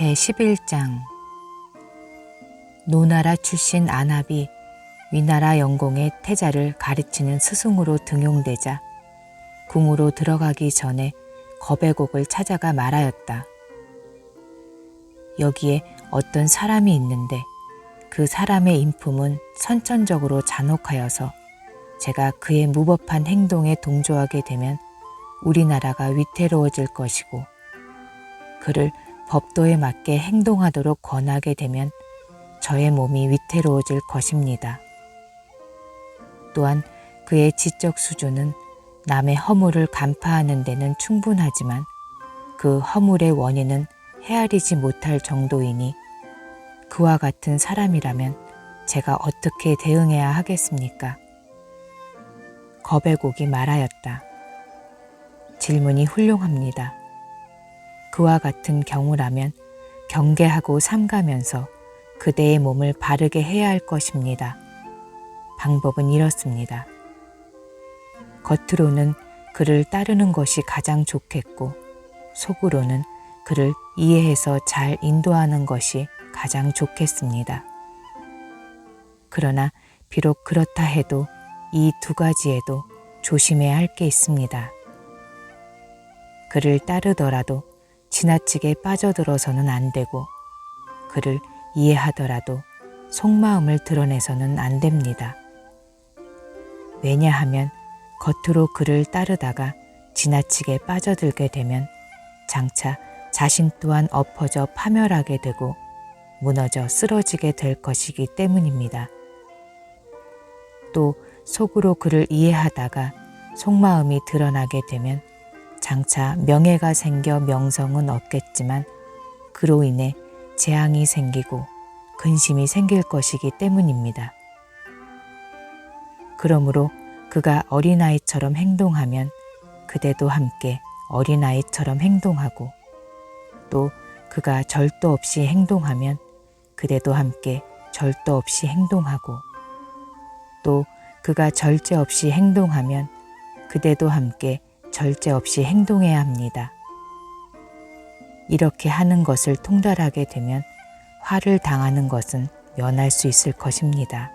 제11장. 노나라 출신 아나비 위나라 영공의 태자를 가르치는 스승으로 등용되자 궁으로 들어가기 전에 거배곡을 찾아가 말하였다. 여기에 어떤 사람이 있는데 그 사람의 인품은 선천적으로 잔혹하여서 제가 그의 무법한 행동에 동조하게 되면 우리나라가 위태로워질 것이고 그를 법도에 맞게 행동하도록 권하게 되면 저의 몸이 위태로워질 것입니다. 또한 그의 지적 수준은 남의 허물을 간파하는 데는 충분하지만 그 허물의 원인은 헤아리지 못할 정도이니 그와 같은 사람이라면 제가 어떻게 대응해야 하겠습니까? 거배곡이 말하였다. 질문이 훌륭합니다. 그와 같은 경우라면 경계하고 삼가면서 그대의 몸을 바르게 해야 할 것입니다. 방법은 이렇습니다. 겉으로는 그를 따르는 것이 가장 좋겠고, 속으로는 그를 이해해서 잘 인도하는 것이 가장 좋겠습니다. 그러나 비록 그렇다 해도 이 두 가지에도 조심해야 할 게 있습니다. 그를 따르더라도 지나치게 빠져들어서는 안 되고 그를 이해하더라도 속마음을 드러내서는 안 됩니다. 왜냐하면 겉으로 그를 따르다가 지나치게 빠져들게 되면 장차 자신 또한 엎어져 파멸하게 되고 무너져 쓰러지게 될 것이기 때문입니다. 또 속으로 그를 이해하다가 속마음이 드러나게 되면 장차 명예가 생겨 명성은 얻겠지만 그로 인해 재앙이 생기고 근심이 생길 것이기 때문입니다. 그러므로 그가 어린아이처럼 행동하면 그대도 함께 어린아이처럼 행동하고 또 그가 절도 없이 행동하면 그대도 함께 절도 없이 행동하고 또 그가 절제 없이 행동하면 그대도 함께 절제 없이 행동해야 합니다. 이렇게 하는 것을 통달하게 되면 화를 당하는 것은 면할 수 있을 것입니다.